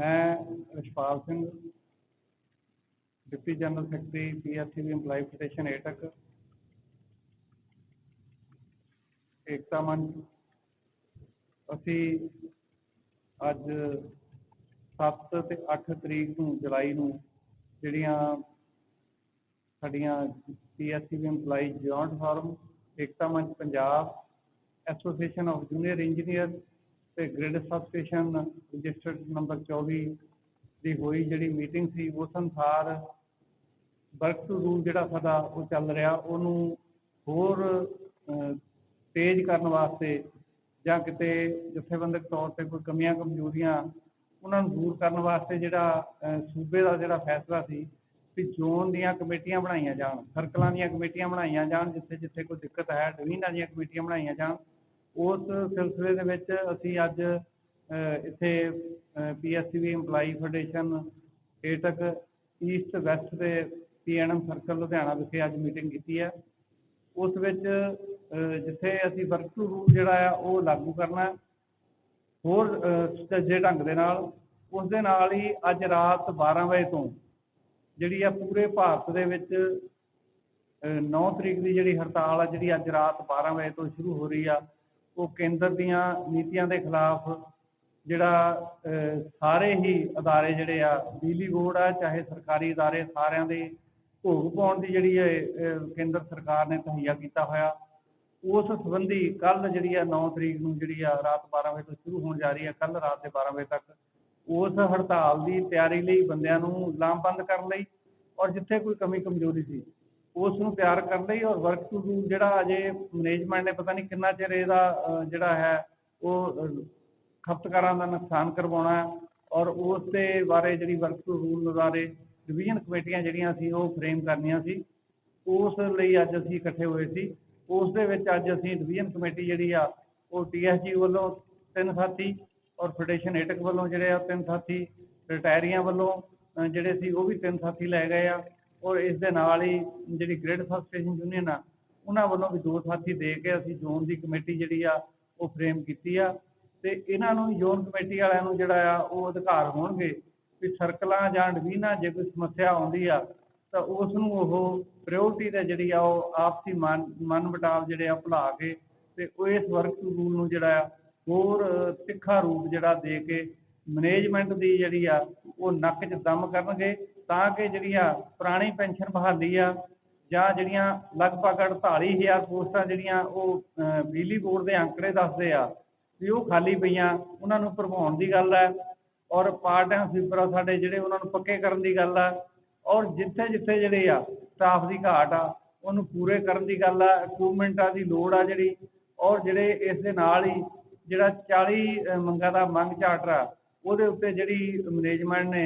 ਮੈਂ Rishpal Singh, deputy general secretary PSCB employee federation AITUC Ekta Manch. ਅਸੀਂ ਅੱਜ 7 ਤੇ 8 ਤਰੀਕ ਨੂੰ, ਜੁਲਾਈ ਨੂੰ ਜਿਹੜੀਆਂ ਸਾਡੀਆਂ PSCB EMPLOYEE joint forum Ekta Manch Punjab association of junior engineer ਤੇ ਗ੍ਰਿਡ ਸਬਸਟੇਸ਼ਨ ਰਜਿਸਟਰਡ ਨੰਬਰ 24 ਦੀ ਹੋਈ ਜਿਹੜੀ ਮੀਟਿੰਗ ਸੀ, ਉਸ ਅਨੁਸਾਰ ਵਰਕ ਟੂ ਰੂਲ ਜਿਹੜਾ ਸਾਡਾ ਉਹ ਚੱਲ ਰਿਹਾ, ਉਹਨੂੰ ਹੋਰ ਤੇਜ਼ ਕਰਨ ਵਾਸਤੇ ਜਾਂ ਕਿਤੇ ਜਥੇਬੰਦਕ ਤੌਰ ਤੇ ਕੋਈ ਕਮੀਆਂ ਕਮਜ਼ੋਰੀਆਂ ਉਹਨਾਂ ਨੂੰ ਦੂਰ ਕਰਨ ਵਾਸਤੇ ਜਿਹੜਾ ਸੂਬੇ ਦਾ ਜਿਹੜਾ ਫੈਸਲਾ ਸੀ ਵੀ ਜ਼ੋਨ ਦੀਆਂ ਕਮੇਟੀਆਂ ਬਣਾਈਆਂ ਜਾਣ ਸਰਕਲਾਂ ਦੀਆਂ ਕਮੇਟੀਆਂ ਬਣਾਈਆਂ ਜਾਣ ਜਿੱਥੇ ਜਿੱਥੇ ਕੋਈ ਦਿੱਕਤ ਹੈ, ਡਿਵੀਜ਼ਨਾਂ ਦੀਆਂ ਕਮੇਟੀਆਂ ਬਣਾਈਆਂ ਜਾਣ ਉਸ ਸਿਲਸਿਲੇ ਦੇ ਵਿੱਚ ਅਸੀਂ ਅੱਜ ਇੱਥੇ ਅਹ, ਇੱਥੇ B employee federation AITUC east west ਦੇ ਪੀਐਨਐਮ ਸਰਕਲ ਲੁਧਿਆਣਾ ਵਿਖੇ ਅੱਜ ਮੀਟਿੰਗ ਕੀਤੀ ਹੈ। ਉਸ ਵਿੱਚ ਜਿੱਥੇ ਅਸੀਂ ਵਰਕ ਟੂ ਰੂਲ ਜਿਹੜਾ ਆ ਉਹ ਲਾਗੂ ਕਰਨਾ ਹੋਰ ਸੁਚੱਜੇ ਢੰਗ ਦੇ ਨਾਲ ਉਸ ਦੇ ਨਾਲ ਹੀ ਅੱਜ ਰਾਤ 12 ਵਜੇ ਤੋਂ ਜਿਹੜੀ ਆ ਪੂਰੇ ਭਾਰਤ ਦੇ ਵਿੱਚ 9 ਤਰੀਕ ਦੀ ਜਿਹੜੀ ਹੜਤਾਲ ਆ ਜਿਹੜੀ ਅੱਜ ਰਾਤ 12 ਵਜੇ ਤੋਂ ਸ਼ੁਰੂ ਹੋ ਰਹੀ ਆ ਉਹ ਕੇਂਦਰ ਦੀਆਂ ਨੀਤੀਆਂ ਦੇ ਖਿਲਾਫ ਜਿਹੜਾ ਸਾਰੇ ਹੀ ਅਦਾਰੇ ਜਿਹੜੇ ਆ, ਬਿਜਲੀ ਬੋਰਡ ਆ, ਚਾਹੇ ਸਰਕਾਰੀ ਅਦਾਰੇ ਸਾਰਿਆਂ ਦੇ ਭੋਗ ਪਾਉਣ ਦੀ ਜਿਹੜੀ ਹੈ ਕੇਂਦਰ ਸਰਕਾਰ ਨੇ ਤਹਈਆ ਕੀਤਾ ਹੋਇਆ, ਉਸ ਸੰਬੰਧੀ ਕੱਲ ਜਿਹੜੀ ਆ 9 ਤਰੀਕ ਨੂੰ ਜਿਹੜੀ ਆ ਰਾਤ 12 ਵਜੇ ਤੋਂ ਸ਼ੁਰੂ ਹੋਣ ਜਾ ਰਹੀ ਹੈ ਕੱਲ ਰਾਤ ਦੇ 12 ਵਜੇ ਤੱਕ, ਉਸ ਹੜਤਾਲ ਦੀ ਤਿਆਰੀ ਲਈ ਬੰਦਿਆਂ ਨੂੰ ਲਾਮਬੰਦ ਕਰਨ ਲਈ ਔਰ ਜਿੱਥੇ ਕੋਈ ਕਮੀ ਕਮਜ਼ੋਰੀ ਸੀ। ਉਸ ਨੂੰ ਤਿਆਰ ਕਰਨ ਲਈ ਔਰ ਵਰਕ ਟੂ ਡੂ ਜਿਹੜਾ ਅਜੇ ਮੈਨੇਜਮੈਂਟ ਨੇ ਪਤਾ ਨਹੀਂ ਕਿੰਨਾ ਚਿਰ ਇਹਦਾ ਜਿਹੜਾ ਹੈ, ਉਹ ਖਪਤਕਾਰਾਂ ਦਾ ਨੁਕਸਾਨ ਕਰਵਾਉਣਾ ਔਰ ਉਸ ਦੇ ਬਾਰੇ ਜਿਹੜੀ ਵਰਕ ਟੂ ਰੂਲ ਬਾਰੇ ਡਿਵੀਜ਼ਨ ਕਮੇਟੀਆਂ ਜਿਹੜੀਆਂ ਸੀ, ਉਹ ਫਰੇਮ ਕਰਨੀਆਂ ਸੀ। ਉਸ ਲਈ ਅੱਜ ਅਸੀਂ ਇਕੱਠੇ ਹੋਏ ਸੀ। ਉਸ ਦੇ ਵਿੱਚ ਅੱਜ ਅਸੀਂ ਡਿਵੀਜ਼ਨ ਕਮੇਟੀ ਜਿਹੜੀ ਆ, ਉਹ ਟੀਐਸਜੀ ਵੱਲੋਂ ਤਿੰਨ ਸਾਥੀ ਔਰ ਫੈਡਰੇਸ਼ਨ ਏਟਕ ਵੱਲੋਂ ਜਿਹੜੇ ਆ ਤਿੰਨ ਸਾਥੀ ਰਿਟਾਇਰੀਆਂ ਵੱਲੋਂ ਜਿਹੜੇ ਸੀ, ਉਹ ਵੀ ਤਿੰਨ ਸਾਥੀ ਲੈ ਗਏ ਆ। ਔਰ ਇਸ ਦੇ ਨਾਲ ਹੀ ਜਿਹੜੀ ਗ੍ਰਿਡ ਸਬਸਟੇਸ਼ਨ ਯੂਨੀਅਨ ਆ, ਉਹਨਾਂ ਵੱਲੋਂ ਵੀ ਦੋ ਸਾਥੀ ਦੇ ਕੇ ਅਸੀਂ ਜ਼ੋਨ ਦੀ ਕਮੇਟੀ ਜਿਹੜੀ ਆ, ਉਹ ਫਰੇਮ ਕੀਤੀ ਆ। ਤੇ ਇਹਨਾਂ ਨੂੰ ਜ਼ੋਨ ਕਮੇਟੀ ਵਾਲਿਆਂ ਨੂੰ ਜਿਹੜਾ ਆ, ਉਹ ਅਧਿਕਾਰ ਹੋਣਗੇ ਵੀ ਸਰਕਲਾਂ ਜਾਂ ਡਿਵੀਜ਼ਨਾਂ ਜੇ ਕੋਈ ਸਮੱਸਿਆ ਆਉਂਦੀ ਆ, ਤਾਂ ਉਸ ਨੂੰ ਉਹ ਪ੍ਰਾਇੋਰਟੀ ਤੇ ਜਿਹੜੀ ਆ, ਉਹ ਆਪਸੀ ਮਨ ਮਨ ਮੁਟਾਵ ਜਿਹੜੇ ਆ, ਭੁਲਾ ਕੇ ਤੇ ਉਹ ਇਸ ਵਰਕ ਰੂਲ ਨੂੰ ਜਿਹੜਾ ਆ, ਹੋਰ ਤਿੱਖਾ ਰੂਪ ਜਿਹੜਾ ਦੇ ਕੇ ਮੈਨੇਜਮੈਂਟ ਦੀ ਜਿਹੜੀ ਆ, ਉਹ ਨੱਕ 'ਚ ਦਮ ਕਰਨਗੇ ਤਾਂ ਕਿ ਜਿਹੜੀ ਆ ਪੁਰਾਣੀ ਪੈਨਸ਼ਨ ਬਹਾਲੀ ਆ ਜਾਂ ਜਿਹੜੀਆਂ ਲਗਭਗ 48000 ਪੋਸਟਾਂ ਜਿਹੜੀਆਂ ਉਹ ਬਿਜਲੀ ਬੋਰਡ ਦੇ ਅੰਕੜੇ ਦੱਸਦੇ ਆ ਵੀ ਉਹ ਖਾਲੀ ਪਈਆਂ, ਉਹਨਾਂ ਨੂੰ ਭਰਵਾਉਣ ਦੀ ਗੱਲ ਹੈ ਔਰ ਪਾਰਟ ਟਾਈਮ ਸਵੀਪਰ ਆ ਸਾਡੇ ਜਿਹੜੇ ਉਹਨਾਂ ਨੂੰ ਪੱਕੇ ਕਰਨ ਦੀ ਗੱਲ ਆ ਔਰ ਜਿੱਥੇ ਜਿੱਥੇ ਜਿਹੜੇ ਆ ਸਟਾਫ ਦੀ ਘਾਟ ਆ, ਉਹਨੂੰ ਪੂਰੇ ਕਰਨ ਦੀ ਗੱਲ ਆ ਇਕਵਿਪਮੈਂਟਾਂ ਦੀ ਲੋੜ ਆ ਜਿਹੜੀ ਔਰ ਜਿਹੜੇ ਇਸ ਦੇ ਨਾਲ ਹੀ ਜਿਹੜਾ 40 ਮੰਗਾਂ ਦਾ ਮੰਗ ਚਾਰਟਰ ਆ, ਉਹਦੇ ਉੱਤੇ ਜਿਹੜੀ ਮੈਨੇਜਮੈਂਟ ਨੇ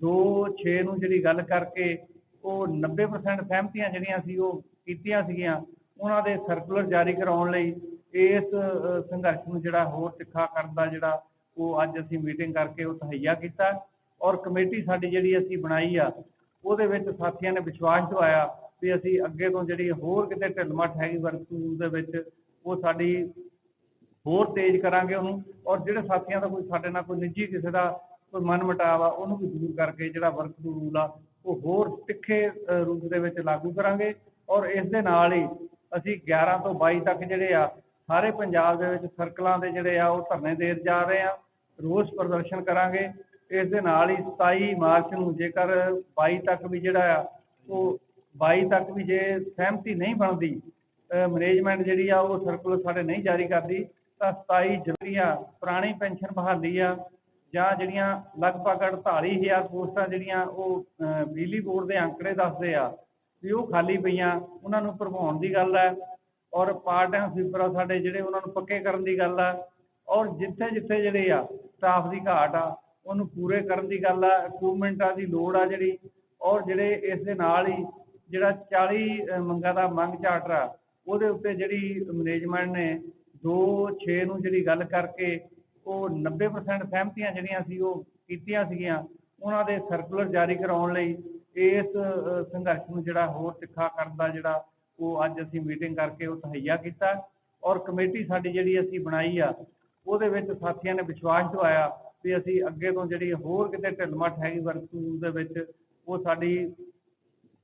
2-6 ਨੂੰ ਜਿਹੜੀ ਗੱਲ ਕਰਕੇ ਉਹ 90% ਸਹਿਮਤੀਆਂ ਜਿਹੜੀਆਂ ਸੀ, ਉਹ ਕੀਤੀਆਂ ਸੀਗੀਆਂ। ਉਹਨਾਂ ਦੇ ਸਰਕੂਲਰ ਜਾਰੀ ਕਰਾਉਣ ਲਈ ਇਸ ਸੰਘਰਸ਼ ਨੂੰ ਜਿਹੜਾ ਹੋਰ ਤਿੱਖਾ ਕਰਨ ਦਾ ਜਿਹੜਾ ਉਹ ਅੱਜ ਅਸੀਂ ਮੀਟਿੰਗ ਕਰਕੇ ਉਹ ਤਹਈਆ ਕੀਤਾ। ਔਰ ਕਮੇਟੀ ਸਾਡੀ ਜਿਹੜੀ ਅਸੀਂ ਬਣਾਈ ਆ, ਉਹਦੇ ਵਿੱਚ ਸਾਥੀਆਂ ਨੇ ਵਿਸ਼ਵਾਸ ਦਿਵਾਇਆ ਵੀ ਅਸੀਂ ਅੱਗੇ ਤੋਂ ਜਿਹੜੀ ਹੋਰ ਕਿਤੇ ਢਿੱਲ-ਮੱਠ ਹੈਗੀ ਵਰਕ ਰੂਲ ਦੇ ਵਿੱਚ, ਉਹ ਸਾਡੀ ਹੋਰ ਤੇਜ਼ ਕਰਾਂਗੇ ਉਹਨੂੰ। ਔਰ ਜਿਹੜੇ ਸਾਥੀਆਂ ਦਾ ਕੋਈ ਸਾਡੇ ਨਾਲ ਕੋਈ ਨਿੱਜੀ ਕਿਸੇ ਦਾ ਕੋਈ ਮਨ ਮੁਟਾਵ ਆ, ਉਹਨੂੰ ਵੀ ਦੂਰ ਕਰਕੇ ਜਿਹੜਾ ਵਰਕ ਰੂਲ ਆ, ਉਹ ਹੋਰ ਤਿੱਖੇ ਰੂਪ ਦੇ ਵਿੱਚ ਲਾਗੂ ਕਰਾਂਗੇ ਔਰ ਇਸ ਦੇ ਨਾਲ ਹੀ ਅਸੀਂ 11 ਤੋਂ ਬਾਈ ਤੱਕ ਜਿਹੜੇ ਆ, ਸਾਰੇ ਪੰਜਾਬ ਦੇ ਵਿੱਚ ਸਰਕਲਾਂ ਦੇ ਜਿਹੜੇ ਆ, ਉਹ ਧਰਨੇ ਦੇਣ ਜਾ ਰਹੇ ਆ, ਰੋਸ ਪ੍ਰਦਰਸ਼ਨ ਕਰਾਂਗੇ। ਇਸ ਦੇ ਨਾਲ ਹੀ 27 ਮਾਰਚ ਨੂੰ ਜੇਕਰ 22 ਤੱਕ ਵੀ ਜਿਹੜਾ ਆ, ਉਹ 22 ਤੱਕ ਵੀ ਜੇ ਸਹਿਮਤੀ ਨਹੀਂ ਬਣਦੀ ਮੈਨੇਜਮੈਂਟ ਜਿਹੜੀ ਆ, ਉਹ ਸਰਕੂਲਰ ਸਾਡੇ ਨਹੀਂ ਜਾਰੀ ਕਰਦੀ, ਤਾਂ 27 ਜੁਲਾਈਆਂ ਪੁਰਾਣੀ ਪੈਨਸ਼ਨ ਬਹਾਲੀ ਆ ਜਾਂ ਜਿਹੜੀਆਂ ਲਗਭਗ 48000 ਪੋਸਟਾਂ ਜਿਹੜੀਆਂ ਉਹ ਬਿਜਲੀ ਬੋਰਡ ਦੇ ਅੰਕੜੇ ਦੱਸਦੇ ਆ ਵੀ ਉਹ ਖਾਲੀ ਪਈਆਂ, ਉਹਨਾਂ ਨੂੰ ਭਰਵਾਉਣ ਦੀ ਗੱਲ ਹੈ ਔਰ ਪਾਰਟ ਟਾਈਮ ਸਵੀਪਰ ਆ ਸਾਡੇ ਜਿਹੜੇ ਉਹਨਾਂ ਨੂੰ ਪੱਕੇ ਕਰਨ ਦੀ ਗੱਲ ਆ ਔਰ ਜਿੱਥੇ ਜਿੱਥੇ ਜਿਹੜੇ ਆ ਸਟਾਫ ਦੀ ਘਾਟ ਆ, ਉਹਨੂੰ ਪੂਰੇ ਕਰਨ ਦੀ ਗੱਲ ਆ ਇਕਵਿਪਮੈਂਟਾਂ ਦੀ ਲੋੜ ਆ ਜਿਹੜੀ ਔਰ ਜਿਹੜੇ ਇਸ ਦੇ ਨਾਲ ਹੀ ਜਿਹੜਾ 40 ਮੰਗਾਂ ਦਾ ਮੰਗ ਚਾਰਟਰ ਆ, ਉਹਦੇ ਉੱਤੇ ਜਿਹੜੀ ਮੈਨੇਜਮੈਂਟ ਨੇ 2-6 ਨੂੰ ਜਿਹੜੀ ਗੱਲ ਕਰਕੇ ਉਹ 90% ਸਹਿਮਤੀਆਂ ਜਿਹੜੀਆਂ ਸੀ ਉਹ ਕੀਤੀਆਂ ਸੀਗੀਆਂ, ਉਹਨਾਂ ਦੇ ਸਰਕੂਲਰ ਜਾਰੀ ਕਰਾਉਣ ਲਈ ਇਸ ਸੰਘਰਸ਼ ਨੂੰ ਜਿਹੜਾ ਹੋਰ ਤਿੱਖਾ ਕਰਨ ਦਾ ਜਿਹੜਾ ਉਹ ਅੱਜ ਅਸੀਂ ਮੀਟਿੰਗ ਕਰਕੇ ਉਹ ਤਹਈਆ ਕੀਤਾ ਔਰ ਕਮੇਟੀ ਸਾਡੀ ਜਿਹੜੀ ਅਸੀਂ ਬਣਾਈ ਆ, ਉਹਦੇ ਵਿੱਚ ਸਾਥੀਆਂ ਨੇ ਵਿਸ਼ਵਾਸ ਦਿਵਾਇਆ ਵੀ ਅਸੀਂ ਅੱਗੇ ਤੋਂ ਜਿਹੜੀ ਹੋਰ ਕਿਤੇ ਢਿੱਲ-ਮੱਠ ਹੈਗੀ ਵਰਕ ਰੂਲ ਦੇ ਵਿੱਚ ਉਹ ਸਾਡੀ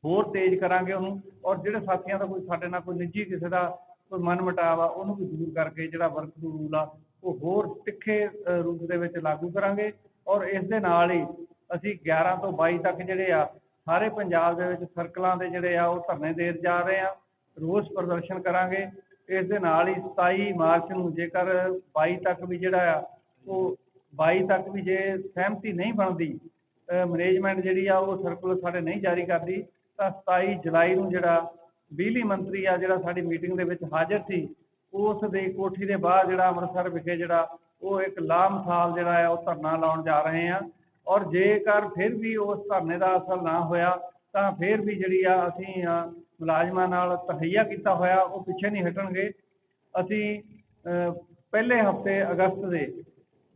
ਹੋਰ ਤੇਜ਼ ਕਰਾਂਗੇ ਉਹਨੂੰ ਔਰ ਜਿਹੜੇ ਸਾਥੀਆਂ ਦਾ ਕੋਈ ਸਾਡੇ ਨਾਲ ਕੋਈ ਨਿੱਜੀ ਕਿਸੇ ਦਾ ਕੋਈ ਮਨ ਮੁਟਾਵ ਆ, ਉਹਨੂੰ ਵੀ ਦੂਰ ਕਰਕੇ ਜਿਹੜਾ ਵਰਕ ਰੂਲ ਆ ਉਹ ਹੋਰ ਤਿੱਖੇ ਰੂਪ ਦੇ ਵਿੱਚ ਲਾਗੂ ਕਰਾਂਗੇ ਔਰ ਇਸ ਦੇ ਨਾਲ ਹੀ ਅਸੀਂ 11 ਤੋਂ ਬਾਈ ਤੱਕ ਜਿਹੜੇ ਆ, ਸਾਰੇ ਪੰਜਾਬ ਦੇ ਵਿੱਚ ਸਰਕਲਾਂ ਦੇ ਜਿਹੜੇ ਆ, ਉਹ ਧਰਨੇ ਦੇਣ ਜਾ ਰਹੇ ਆ, ਰੋਸ ਪ੍ਰਦਰਸ਼ਨ ਕਰਾਂਗੇ। ਇਸ ਦੇ ਨਾਲ ਹੀ 27 ਮਾਰਚ ਨੂੰ ਜੇਕਰ 22 ਤੱਕ ਵੀ ਜਿਹੜਾ ਆ, ਉਹ 22 ਤੱਕ ਵੀ ਜੇ ਸਹਿਮਤੀ ਨਹੀਂ ਬਣਦੀ ਮੈਨੇਜਮੈਂਟ ਜਿਹੜੀ ਆ, ਉਹ ਸਰਕੂਲਰ ਸਾਡੇ ਨਹੀਂ ਜਾਰੀ ਕਰਦੀ, ਤਾਂ 27 ਜੁਲਾਈ ਨੂੰ ਜਿਹੜਾ ਬਿਜਲੀ ਮੰਤਰੀ ਆ, ਜਿਹੜਾ ਸਾਡੀ ਮੀਟਿੰਗ ਦੇ ਵਿੱਚ ਹਾਜ਼ਰ ਸੀ ਉਸ ਦੇ ਕੋਠੀ ਦੇ ਬਾਹਰ ਜਿਹੜਾ ਅੰਮ੍ਰਿਤਸਰ ਵਿਖੇ ਜਿਹੜਾ ਉਹ ਇੱਕ ਲਾਮਸਾਲ ਜਿਹੜਾ ਆ ਉਹ ਧਰਨਾ ਲਾਉਣ ਜਾ ਰਹੇ ਆ ਔਰ ਜੇਕਰ ਫਿਰ ਵੀ ਉਸ ਧਰਨੇ ਦਾ ਅਸਰ ਨਾ ਹੋਇਆ, ਤਾਂ ਫਿਰ ਵੀ ਜਿਹੜੀ ਆ ਅਸੀਂ ਮੁਲਾਜ਼ਮਾਂ ਨਾਲ ਤਹਈਆ ਕੀਤਾ ਹੋਇਆ, ਉਹ ਪਿੱਛੇ ਨਹੀਂ ਹਟਣਗੇ। ਅਸੀਂ ਪਹਿਲੇ ਹਫ਼ਤੇ ਅਗਸਤ ਦੇ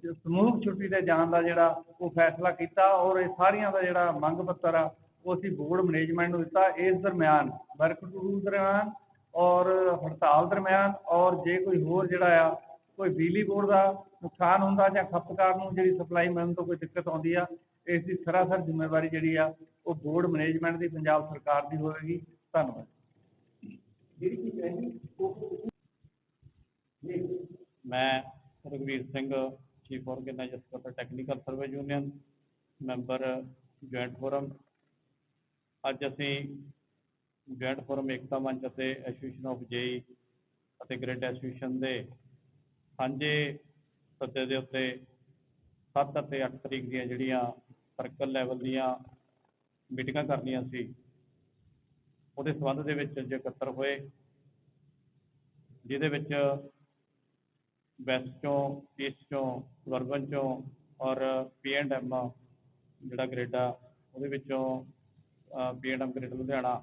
ਸਮੂਹ ਛੁੱਟੀ ਤੇ ਜਾਣ ਦਾ ਜਿਹੜਾ ਉਹ ਫੈਸਲਾ ਕੀਤਾ ਔਰ ਇਹ ਸਾਰੀਆਂ ਦਾ ਜਿਹੜਾ ਮੰਗ ਪੱਤਰ ਆ, ਉਹ ਅਸੀਂ ਬੋਰਡ ਮੈਨੇਜਮੈਂਟ ਨੂੰ ਦਿੱਤਾ। ਇਸ ਦਰਮਿਆਨ ਵਰਕ ਰੂਲ ਦਰਮਿਆਨ ਔਰ ਹੜਤਾਲ ਦਰਮਿਆਨ ਔਰ ਜੇ ਕੋਈ ਹੋਰ ਜਿਹੜਾ ਆ ਕੋਈ ਬਿਜਲੀ ਬੋਰਡ ਦਾ ਨੁਕਸਾਨ ਹੁੰਦਾ ਜਾਂ ਖਪਤਕਾਰ ਨੂੰ ਜਿਹੜੀ ਸਪਲਾਈ ਮਿਲਣ ਤੋਂ ਕੋਈ ਦਿੱਕਤ ਆਉਂਦੀ ਆ ਇਸ ਦੀ ਸਰਾਸਰ ਜ਼ਿੰਮੇਵਾਰੀ ਜਿਹੜੀ ਆ ਉਹ ਬੋਰਡ ਮੈਨੇਜਮੈਂਟ ਦੀ ਪੰਜਾਬ ਸਰਕਾਰ ਦੀ ਹੋਵੇਗੀ। ਧੰਨਵਾਦ। ਜਿਹੜੀ ਚੀਜ਼ ਹੈ ਮੈਂ ਰਘਵੀਰ ਸਿੰਘ ਚੀਫ ਆਰਗੇਨਾਈਜ਼ਰ ਸਕੱਤਰ technical survey union member joint forum ਅੱਜ ਅਸੀਂ ਜੁਆਇੰਟ ਫੋਰਮ ਏਕਤਾ ਮੰਚ ਅਤੇ ਐਸੋਸੀਏਸ਼ਨ ਆਫ ਜੇਈ ਅਤੇ ਗ੍ਰਿਡ ਐਸੋਸੀਏਸ਼ਨ ਦੇ ਸਾਂਝੇ ਸੱਦੇ ਦੇ ਉੱਤੇ 7 ਅਤੇ 8 ਤਰੀਕ ਦੀਆਂ ਜਿਹੜੀਆਂ ਸਰਕਲ ਲੈਵਲ ਦੀਆਂ ਮੀਟਿੰਗਾਂ ਕਰਨੀਆਂ ਸੀ, ਉਹਦੇ ਸੰਬੰਧ ਦੇ ਵਿੱਚ ਅੱਜ ਇਕੱਤਰ ਹੋਏ, ਜਿਹਦੇ ਵਿੱਚ ਵੈਸਟ ਚੋਂ ਈਸਟ ਚੋਂ ਸਬਰਬਨ ਚੋਂ ਔਰ ਪੀ ਐਂਡ ਐਮ ਜਿਹੜਾ ਗ੍ਰਿਡ ਆ, ਉਹਦੇ ਵਿੱਚੋਂ P and M grid Ludhiana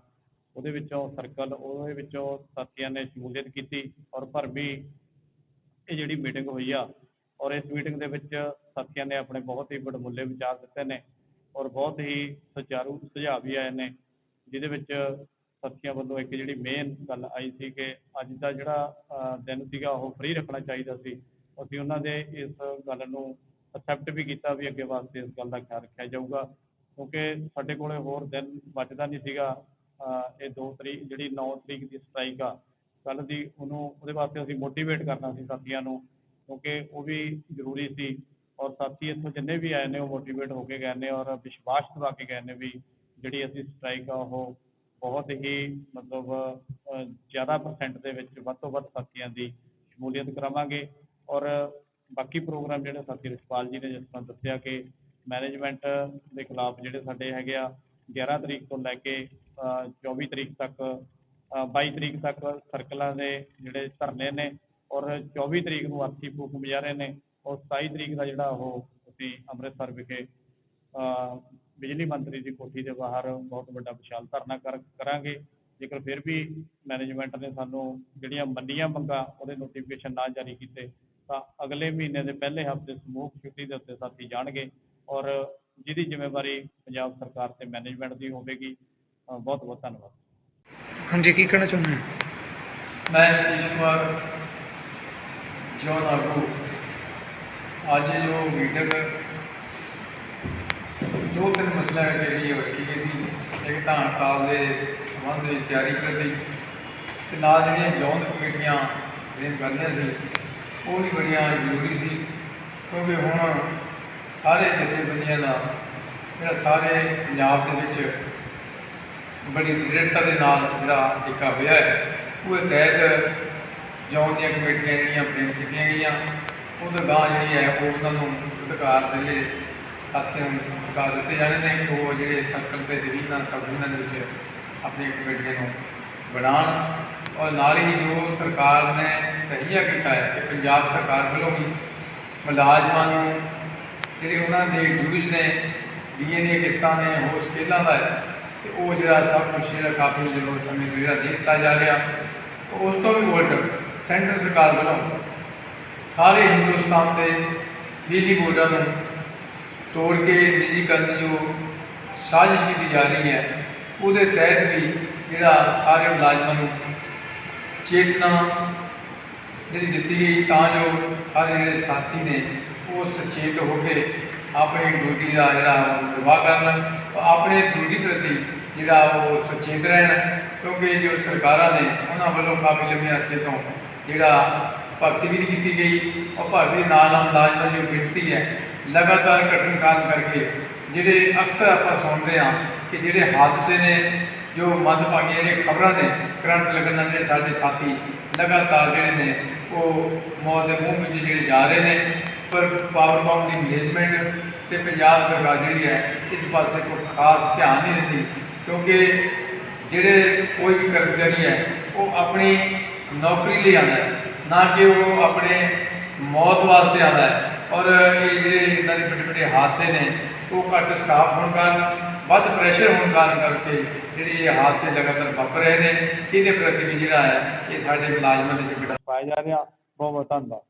ਉਹਦੇ ਵਿੱਚੋਂ ਸਰਕਲ ਉਹਦੇ ਵਿੱਚੋਂ ਸਾਥੀਆਂ ਨੇ ਸ਼ਮੂਲੀਅਤ ਕੀਤੀ ਔਰ ਭਰਵੀਂ ਇਹ ਜਿਹੜੀ ਮੀਟਿੰਗ ਹੋਈ ਆ ਔਰ ਇਸ ਮੀਟਿੰਗ ਦੇ ਵਿੱਚ ਸਾਥੀਆਂ ਨੇ ਆਪਣੇ ਬਹੁਤ ਹੀ ਵਡਮੁੱਲੇ ਵਿਚਾਰ ਦਿੱਤੇ ਨੇ ਔਰ ਬਹੁਤ ਹੀ ਸੁਚਾਰੂ ਸੁਝਾਅ ਵੀ ਆਏ ਨੇ, ਜਿਹਦੇ ਵਿੱਚ ਸਾਥੀਆਂ ਵੱਲੋਂ ਇੱਕ ਜਿਹੜੀ ਮੇਨ ਗੱਲ ਆਈ ਸੀ ਕਿ ਅੱਜ ਦਾ ਜਿਹੜਾ ਦਿਨ ਸੀਗਾ ਉਹ ਫ੍ਰੀ ਰੱਖਣਾ ਚਾਹੀਦਾ ਸੀ। ਅਸੀਂ ਉਹਨਾਂ ਦੇ ਇਸ ਗੱਲ ਨੂੰ ਅਕਸੈਪਟ ਵੀ ਕੀਤਾ ਵੀ ਅੱਗੇ ਵਾਸਤੇ ਇਸ ਗੱਲ ਦਾ ਖਿਆਲ ਰੱਖਿਆ ਜਾਊਗਾ, ਕਿਉਂਕਿ ਸਾਡੇ ਕੋਲੇ ਹੋਰ ਦਿਨ ਬਚਦਾ ਨਹੀਂ ਸੀਗਾ। ਇਹ 2 ਤਰੀਕ ਜਿਹੜੀ 9 ਤਰੀਕ ਦੀ ਸਟ੍ਰਾਈਕ ਆ, ਕੱਲ੍ਹ ਦੀ ਉਹਨੂੰ ਉਹਦੇ ਵਾਸਤੇ ਅਸੀਂ ਮੋਟੀਵੇਟ ਕਰਨਾ ਸੀ ਸਾਥੀਆਂ ਨੂੰ, ਕਿਉਂਕਿ ਉਹ ਵੀ ਜ਼ਰੂਰੀ ਸੀ ਔਰ ਸਾਥੀ ਇੱਥੋਂ ਜਿੰਨੇ ਵੀ ਆਏ ਨੇ ਉਹ ਮੋਟੀਵੇਟ ਹੋ ਕੇ ਗਏ ਨੇ ਔਰ ਵਿਸ਼ਵਾਸ ਦਿਵਾ ਕੇ ਗਏ ਨੇ ਵੀ ਜਿਹੜੀ ਅਸੀਂ ਸਟ੍ਰਾਈਕ ਆ ਉਹ ਬਹੁਤ ਹੀ ਮਤਲਬ ਜ਼ਿਆਦਾ ਪਰਸੈਂਟ ਦੇ ਵਿੱਚ ਵੱਧ ਤੋਂ ਵੱਧ ਸਾਥੀਆਂ ਦੀ ਸ਼ਮੂਲੀਅਤ ਕਰਾਵਾਂਗੇ ਔਰ ਬਾਕੀ ਪ੍ਰੋਗਰਾਮ ਜਿਹੜੇ ਸਾਥੀ ਰਸਪਾਲ ਜੀ ਨੇ ਜਿਸ ਤਰ੍ਹਾਂ ਦੱਸਿਆ ਕਿ ਮੈਨੇਜਮੈਂਟ ਦੇ ਖਿਲਾਫ ਜਿਹੜੇ ਸਾਡੇ ਹੈਗੇ ਆ 11 ਤਰੀਕ ਤੋਂ ਲੈ ਕੇ 24 ਤਰੀਕ ਤੱਕ ਅਹ, 22 ਤਰੀਕ ਤੱਕ ਸਰਕਲਾਂ ਦੇ ਜਿਹੜੇ ਧਰਨੇ ਨੇ ਔਰ 24 ਤਰੀਕ ਨੂੰ ਅਰਥੀ ਫੂਕ ਮੁਜ਼ਾਹਰੇ ਨੇ ਔਰ 27 ਤਰੀਕ ਦਾ ਜਿਹੜਾ ਉਹ ਅਸੀਂ ਅੰਮ੍ਰਿਤਸਰ ਵਿਖੇ ਬਿਜਲੀ ਮੰਤਰੀ ਦੀ ਕੋਠੀ ਦੇ ਬਾਹਰ ਬਹੁਤ ਵੱਡਾ ਵਿਸ਼ਾਲ ਧਰਨਾ ਕਰ ਕਰਾਂਗੇ। ਜੇਕਰ ਫਿਰ ਵੀ ਮੈਨੇਜਮੈਂਟ ਨੇ ਸਾਨੂੰ ਜਿਹੜੀਆਂ ਮੰਨੀਆਂ ਮੰਗਾਂ ਉਹਦੇ ਨੋਟੀਫਿਕੇਸ਼ਨ ਨਾ ਜਾਰੀ ਕੀਤੇ ਤਾਂ ਅਗਲੇ ਮਹੀਨੇ ਦੇ ਪਹਿਲੇ ਹਫ਼ਤੇ ਸਮੂਹ ਛੁੱਟੀ ਦੇ ਉੱਤੇ ਸਾਥੀ ਜਾਣਗੇ ਔਰ ਜਿਹਦੀ ਜ਼ਿੰਮੇਵਾਰੀ ਪੰਜਾਬ ਸਰਕਾਰ ਤੇ ਮੈਨੇਜਮੈਂਟ ਦੀ ਹੋਵੇਗੀ। ਬਹੁਤ ਬਹੁਤ ਧੰਨਵਾਦ। ਹਾਂਜੀ ਕੀ ਕਹਿਣਾ ਚਾਹੁੰਦੇ ਹੋ? ਮੈਂ ਸਤੀਸ਼ ਕੁਮਾਰ ਜੋਨ ਆਗੂ। ਅੱਜ ਜੋ ਮੀਟਿੰਗ ਦੋ ਤਿੰਨ ਮਸਲਾ ਜਿਹੜੀ ਹੋ ਰਹੀ ਸੀ ਇੱਕ ਤਾਂ ਹੜਤਾਲ ਦੇ ਸੰਬੰਧ ਵਿੱਚ ਤਿਆਰੀ ਕਰਦੀ ਤੇ ਨਾਲ ਜਿਹੜੀਆਂ ਜੌਨ ਕਮੇਟੀਆਂ ਜਿਹੜੀਆਂ ਕਰਨੀਆਂ ਸੀ ਉਹ ਵੀ ਬੜੀਆਂ ਜ਼ਰੂਰੀ ਸੀ ਕਿਉਂਕਿ ਹੁਣ ਸਾਰੇ ਜਥੇਬੰਦੀਆਂ ਦਾ ਜਿਹੜਾ ਸਾਰੇ ਪੰਜਾਬ ਦੇ ਵਿੱਚ ਬੜੀ ਦ੍ਰਿੜਤਾ ਦੇ ਨਾਲ ਜਿਹੜਾ ਏਕਾ ਹੋਇਆ ਹੈ ਉਹਦੇ ਤਹਿਤ ਜੌਨ ਦੀਆਂ ਕਮੇਟੀਆਂ ਜਿਹੜੀਆਂ ਪ੍ਰੇਮ ਕੀਤੀਆਂ ਗਈਆਂ। ਉਹਦੇ ਗਾਂ ਜਿਹੜੀ ਹੈ, ਉਹ ਉਹਨਾਂ ਨੂੰ ਅਧਿਕਾਰ ਜਿਹੜੇ ਸਾਥੀਆਂ ਨੂੰ ਅਧਿਕਾਰ ਦਿੱਤੇ ਜਾਣੇ ਨੇ। ਕਿ ਉਹ ਜਿਹੜੇ ਸਰਕਲ ਤੇ ਡਿਵੀਜ਼ਨਾਂ ਸਬ ਡਿਵੀਜ਼ਨਾਂ ਦੇ ਵਿੱਚ ਆਪਣੀਆਂ ਕਮੇਟੀਆਂ ਨੂੰ ਬਣਾਉਣ। ਔਰ ਨਾਲ ਹੀ ਜੋ ਸਰਕਾਰ ਨੇ ਤਹੀਆ ਕੀਤਾ ਹੈ ਕਿ ਪੰਜਾਬ ਸਰਕਾਰ ਵੱਲੋਂ ਵੀ ਮੁਲਾਜ਼ਮਾਂ ਨੂੰ ਜਿਹੜੇ ਉਹਨਾਂ ਦੇ ਡਿਊਜ਼ ਨੇ ਡੀਏ ਦੀਆਂ ਕਿਸ਼ਤਾਂ ਨੇ, ਹੋਰ ਸਕੇਲਾਂ ਦਾ ਤੇ ਉਹ ਜਿਹੜਾ ਸਭ ਕੁਛ ਜਿਹੜਾ ਕਾਫੀ ਜ਼ਰੂਰ ਸਮੇਂ ਤੋਂ ਜਿਹੜਾ ਦੇ ਦਿੱਤਾ ਜਾ ਰਿਹਾ ਉਸ ਤੋਂ ਵੀ ਉਲਟ ਸੈਂਟਰ ਸਰਕਾਰ ਵੱਲੋਂ ਸਾਰੇ ਹਿੰਦੁਸਤਾਨ ਦੇ ਬਿਜਲੀ ਬੋਰਡਾਂ ਨੂੰ ਤੋੜ ਕੇ ਨਿੱਜੀਕਰਨ ਦੀ ਜੋ ਸਾਜ਼ਿਸ਼ ਕੀਤੀ ਜਾ ਰਹੀ ਹੈ, ਉਹਦੇ ਤਹਿਤ ਵੀ ਜਿਹੜਾ ਸਾਰੇ ਮੁਲਾਜ਼ਮਾਂ ਨੂੰ ਚੇਤਨਾ ਜਿਹੜੀ ਦਿੱਤੀ ਗਈ, ਤਾਂ ਜੋ ਸਾਰੇ ਜਿਹੜੇ ਸਾਥੀ ਨੇ ਉਹ ਸੁਚੇਤ ਹੋ ਕੇ ਆਪਣੀ ਡਿਊਟੀ ਦਾ ਜਿਹੜਾ ਨਿਰਵਾਹ ਕਰਨ, ਆਪਣੇ ਡਿਊਟੀ ਪ੍ਰਤੀ ਜਿਹੜਾ ਉਹ ਸੁਚੇਤ ਰਹਿਣ, ਕਿਉਂਕਿ ਜੋ ਸਰਕਾਰਾਂ ਨੇ ਉਹਨਾਂ ਵੱਲੋਂ ਕਾਫੀ ਲੰਮੇ ਅਰਸੇ ਤੋਂ ਜਿਹੜਾ ਭਗਤੀ ਵੀ ਨਹੀਂ ਕੀਤੀ ਗਈ ਔਰ ਭਗਤੀ ਨਾਲ ਨਾਲ ਮੁਲਾਜ਼ਮਾਂ ਜੋ ਗਿਣਤੀ ਹੈ, ਲਗਾਤਾਰ ਘਟਣ ਕਾਰਨ ਕਰਕੇ ਜਿਹੜੇ ਅਕਸਰ ਆਪਾਂ ਸੁਣਦੇ ਹਾਂ ਕਿ ਜਿਹੜੇ ਹਾਦਸੇ ਨੇ, ਜੋ ਮੰਦਭਾਗੀ ਜਿਹੜੇ ਖਬਰਾਂ ਨੇ, ਕਰੰਟ ਲੱਗਣ ਨਾਲ ਜਿਹੜੇ ਸਾਡੇ ਸਾਥੀ ਲਗਾਤਾਰ ਜਿਹੜੇ ਨੇ, ਉਹ ਮੌਤ ਦੇ ਮੂੰਹ ਵਿੱਚ ਜਿਹੜੇ ਜਾ ਰਹੇ ਨੇ, ਪਰ ਪਾਵਰ ਕਾਮ ਦੀ ਮੈਨੇਜਮੈਂਟ ਤੇ ਪੰਜਾਬ ਸਰਕਾਰ ਜਿਹੜੀ ਹੈ, ਇਸ ਪਾਸੇ ਕੋਈ ਖਾਸ ਧਿਆਨ ਨਹੀਂ ਦਿੰਦੀ। ਕਿਉਂਕਿ ਜਿਹੜੇ ਕੋਈ ਵੀ ਕਰਮਚਾਰੀ ਹੈ, ਉਹ ਆਪਣੀ ਨੌਕਰੀ ਲਈ ਆਉਂਦਾ ਹੈ, ਨਾ ਕਿ ਉਹ ਆਪਣੇ ਮੌਤ ਵਾਸਤੇ ਆਉਂਦਾ ਹੈ। ਔਰ ਇਹ ਜਿਹੜੇ ਇਹਨਾਂ ਦੇ ਵੱਡੇ ਵੱਡੇ ਹਾਦਸੇ ਨੇ, ਉਹ ਘੱਟ ਸਟਾਫ ਹੋਣ ਕਾਰਨ, ਵੱਧ ਪ੍ਰੈਸ਼ਰ ਹੋਣ ਕਾਰਨ ਕਰਕੇ ਜਿਹੜੇ ਇਹ ਹਾਦਸੇ ਲਗਾਤਾਰ ਵਾਪਰ ਰਹੇ ਨੇ, ਇਹਦੇ ਪ੍ਰਤੀ ਵੀ ਜਿਹੜਾ ਹੈ, ਇਹ ਸਾਡੇ ਮੁਲਾਜ਼ਮਾਂ ਦੇ ਵਿੱਚ ਬੜਾ ਪਾਇਆ ਜਾ ਰਿਹਾ ਬਹੁਤ ਬਹੁਤ ਧੰਨਵਾਦ।